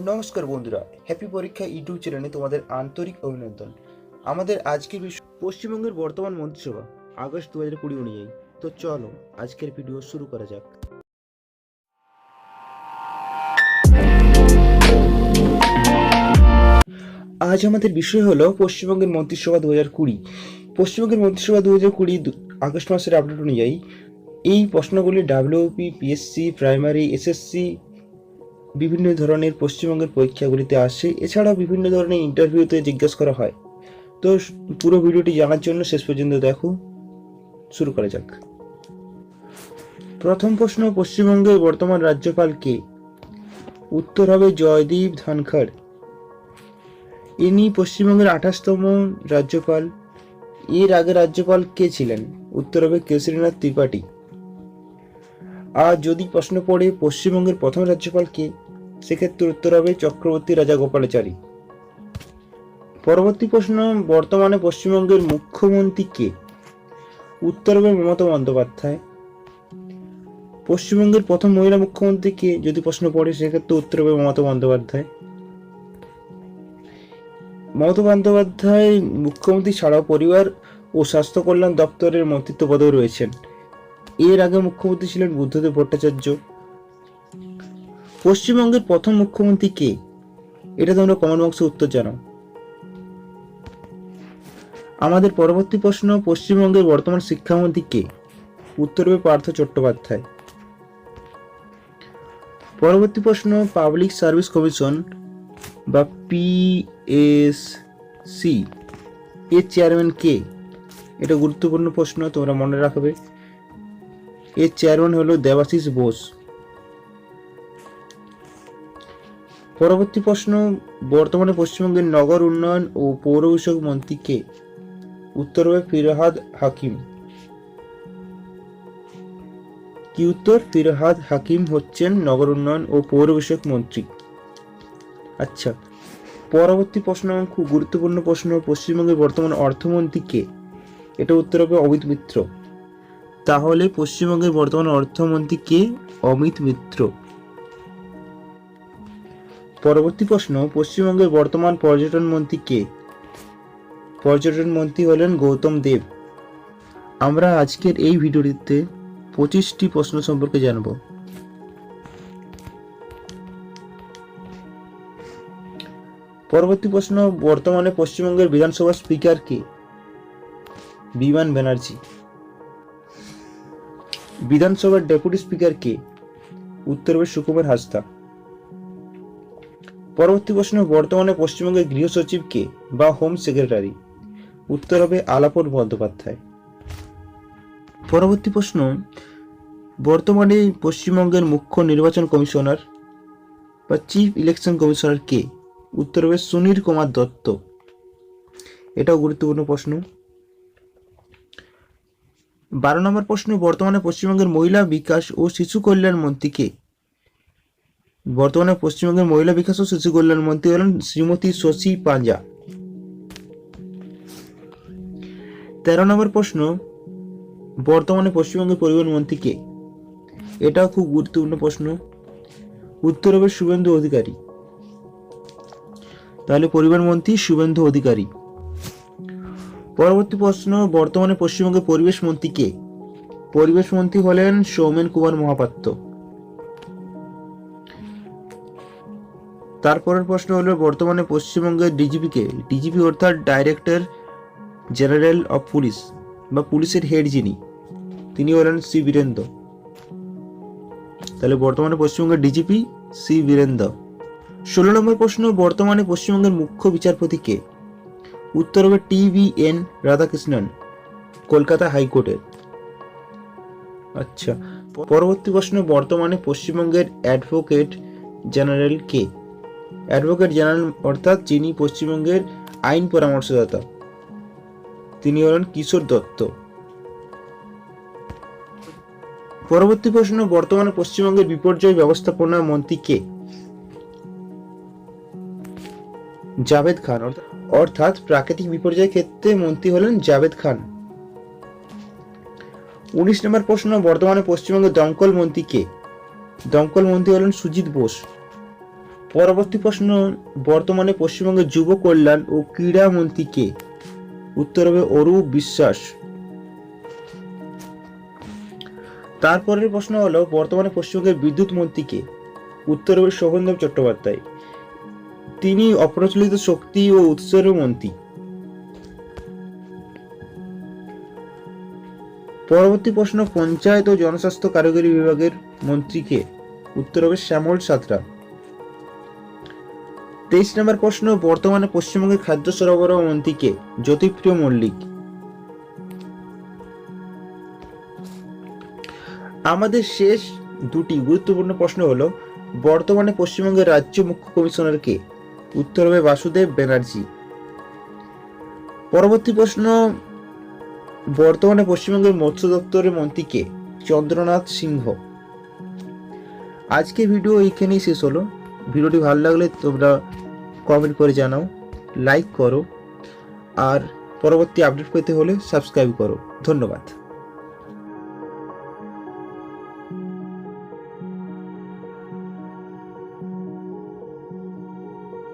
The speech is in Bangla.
নমস্কার বন্ধুরা হ্যাপি পরীক্ষা ইউটিউব চ্যানেলে তোমাদের আন্তরিক অভিনন্দন। আমাদের আজকের বিষয় পশ্চিমবঙ্গের বর্তমান মন্ত্রিসভা, আগস্ট দু হাজার কুড়ি অনুযায়ী। তো চলো, আজকের ভিডিও শুরু করা যাক। আজ আমাদের বিষয় হলো পশ্চিমবঙ্গের মন্ত্রিসভা দু হাজার কুড়ি। পশ্চিমবঙ্গের মন্ত্রিসভা দু হাজার কুড়ি আগস্ট মাসের আপডেট অনুযায়ী, এই প্রশ্নগুলি ডাব্লিউপি পিএসসি প্রাইমারি এসএসসি বিভিন্ন ধরনের পশ্চিমবঙ্গের পরীক্ষাগুলিতে আসে। এছাড়াও বিভিন্ন ধরনের ইন্টারভিউতে জিজ্ঞাসা করা হয়। তো পুরো ভিডিওটি জানার জন্য শেষ পর্যন্ত দেখো। শুরু করা যাক। প্রথম প্রশ্ন, পশ্চিমবঙ্গের বর্তমান রাজ্যপাল কে? উত্তর হবে জয়দীপ ধনখড়। ইনি পশ্চিমবঙ্গের আঠাশতম রাজ্যপাল। এর আগে রাজ্যপাল কে ছিলেন? উত্তর হবে কেশরীনাথ ত্রিপাঠী। আর যদি প্রশ্ন পড়ে পশ্চিমবঙ্গের প্রথম রাজ্যপাল কে, সেক্ষেত্রে উত্তর হবে চক্রবর্তী রাজা গোপালাচারী পরবর্তী প্রশ্ন, বর্তমানে পশ্চিমবঙ্গের মুখ্যমন্ত্রী কে? উত্তর হবে মমতা বন্দ্যোপাধ্যায়। পশ্চিমবঙ্গের প্রথম মহিলা মুখ্যমন্ত্রী কে, যদি প্রশ্ন পড়ে, সেক্ষেত্রে উত্তর হবে মমতা বন্দ্যোপাধ্যায়। মমতা বন্দ্যোপাধ্যায় মুখ্যমন্ত্রী ছাড়াও পরিবার ও স্বাস্থ্য কল্যাণ দপ্তরের মন্ত্রিত্ব পদেও রয়েছেন। এর আগে মুখ্যমন্ত্রী ছিলেন বুদ্ধদেব ভট্টাচার্য। পশ্চিমবঙ্গের প্রথম মুখ্যমন্ত্রী কে? এটা তোমরা কমেন্ট বক্সে উত্তর জানাও। আমাদের পরবর্তী প্রশ্ন, পশ্চিমবঙ্গের বর্তমান শিক্ষামন্ত্রী কে? উত্তর হবে পার্থ চট্টোপাধ্যায়। পরবর্তী প্রশ্ন, পাবলিক সার্ভিস কমিশন বা পিএসসি এর চেয়ারম্যান কে? এটা গুরুত্বপূর্ণ প্রশ্ন, তোমরা মনে রাখবে। এর চেয়ারম্যান হলো দেবাশিস বোস। পরবর্তী প্রশ্ন, বর্তমানে পশ্চিমবঙ্গের নগর উন্নয়ন ও পৌর বিষয়ক মন্ত্রী কে? উত্তর হবে ফিরহাদ হাকিম। কি উত্তর? ফিরহাদ হাকিম হচ্ছেন নগর উন্নয়ন ও পৌর বিষয়ক মন্ত্রী। আচ্ছা পরবর্তী প্রশ্ন খুব গুরুত্বপূর্ণ প্রশ্ন, পশ্চিমবঙ্গের বর্তমান অর্থমন্ত্রী কে? এটা উত্তর হবে অমিত মিত্র। তাহলে পশ্চিমবঙ্গের বর্তমান অর্থমন্ত্রী কে? অমিত মিত্র। পরবর্তী প্রশ্ন, পশ্চিমবঙ্গের বর্তমান পর্যটন মন্ত্রী কে? পর্যটন মন্ত্রী হলেন গৌতম দেব। আমরা আজকের এই ভিডিওটিতে পঁচিশটি প্রশ্ন সম্পর্কে জানব। পরবর্তী প্রশ্ন, বর্তমানে পশ্চিমবঙ্গের বিধানসভার স্পিকার কে? বিমান ব্যানার্জি। বিধানসভার ডেপুটি স্পিকার কে? উত্তর হবে সুকুমার হাসদা পরবর্তী প্রশ্ন, বর্তমানে পশ্চিমবঙ্গের গৃহ সচিব কে বা হোম সেক্রেটারি? উত্তর হবে আলাপন বন্দ্যোপাধ্যায়। পরবর্তী প্রশ্ন, বর্তমানে পশ্চিমবঙ্গের মুখ্য নির্বাচন কমিশনার বা চিফ ইলেকশন কমিশনার কে? উত্তর হবে সুনীল কুমার দত্ত। এটাও গুরুত্বপূর্ণ প্রশ্ন। বারো নম্বর প্রশ্ন, বর্তমানে পশ্চিমবঙ্গের মহিলা বিকাশ ও শিশু কল্যাণ মন্ত্রী কে? বর্তমানে পশ্চিমবঙ্গের মহিলা বিকাশ ও শিশু কল্যাণ মন্ত্রী হলেন শ্রীমতী শশী পাঞ্জা। তেরো নম্বর প্রশ্ন, বর্তমানে পশ্চিমবঙ্গের পরিবহন মন্ত্রী কে? এটাও খুব গুরুত্বপূর্ণ প্রশ্ন। উত্তর হবে শুভেন্দু অধিকারী। তাহলে পরিবহন মন্ত্রী শুভেন্দু অধিকারী। পরবর্তী প্রশ্ন, বর্তমানে পশ্চিমবঙ্গের পরিবেশ মন্ত্রী কে? পরিবেশ মন্ত্রী হলেন সৌমেন কুমার মহাপাত্র। তারপরের প্রশ্ন হলো, বর্তমানে পশ্চিমবঙ্গের ডিজিপি কে? ডিজিপি অর্থাৎ ডাইরেক্টর জেনারেল অফ পুলিশ বা পুলিশের হেড যিনি, তিনি হলেন সি বীরেন্দ্র। তাহলে বর্তমানে পশ্চিমবঙ্গের ডিজিপি সি বীরেন্দ্র। ষোলো নম্বর প্রশ্ন, বর্তমানে পশ্চিমবঙ্গের মুখ্য বিচারপতি কে? উত্তর হবে T V N Radhakrishnan, Kolkata হাইকোর্টের। আচ্ছা পরবর্তী প্রশ্ন, বর্তমানে পশ্চিমবঙ্গের অ্যাডভোকেট জেনারেল কে? অ্যাডভোকেট জেনারেল অর্থাৎ যিনি পশ্চিমবঙ্গের আইন পরামর্শদাতা, তিনি হলেন কিশোর দত্ত। পরবর্তী প্রশ্ন, বর্তমানে পশ্চিমবঙ্গের বিপর্যয় ব্যবস্থাপনা মন্ত্রী কে? জাভেদ খান, অর্থাৎ- অর্থাৎ প্রাকৃতিক বিপর্যয়ের ক্ষেত্রে মন্ত্রী হলেন জাভেদ খান। উনিশ নম্বর প্রশ্ন, বর্তমানে পশ্চিমবঙ্গের দমকল মন্ত্রী কে? দমকল মন্ত্রী হলেন সুজিত বোস। পরবর্তী প্রশ্ন, বর্তমানে পশ্চিমবঙ্গের যুব কল্যাণ ও ক্রীড়া মন্ত্রী কে? উত্তর হবে অরূপ বিশ্বাস। তারপরের প্রশ্ন হলো, বর্তমানে পশ্চিমবঙ্গের বিদ্যুৎ মন্ত্রী কে? উত্তর হবে শোভনদেব চট্টোপাধ্যায়। তিনি অপ্রচলিত শক্তি ও উৎসের মন্ত্রী। পরবর্তী প্রশ্ন, পঞ্চায়েত ও জনস্বাস্থ্য কারিগরি বিভাগের মন্ত্রীকে উত্তর হবে শ্যামল সাঁতরা। তেইশ নম্বর প্রশ্ন, বর্তমানে পশ্চিমবঙ্গের খাদ্য সরবরাহ মন্ত্রীকে জ্যোতিপ্রিয় মল্লিক। আমাদের শেষ দুটি গুরুত্বপূর্ণ প্রশ্ন হলো, বর্তমানে পশ্চিমবঙ্গের রাজ্য মুখ্য কমিশনার কে উত্তর হবে বাসুদেব ব্যানার্জি। পরবর্তী প্রশ্ন, বর্তমানে পশ্চিমবঙ্গের মৎস্য দপ্তরের মন্ত্রী কে? চন্দ্রনাথ সিংহ। আজকে ভিডিও এইখানেই শেষ হলো। ভিডিওটি ভালো লাগলে তোমরা কমেন্ট করে জানাও লাইক করো, আর পরবর্তী আপডেট পেতে হলে সাবস্ক্রাইব করো। ধন্যবাদ।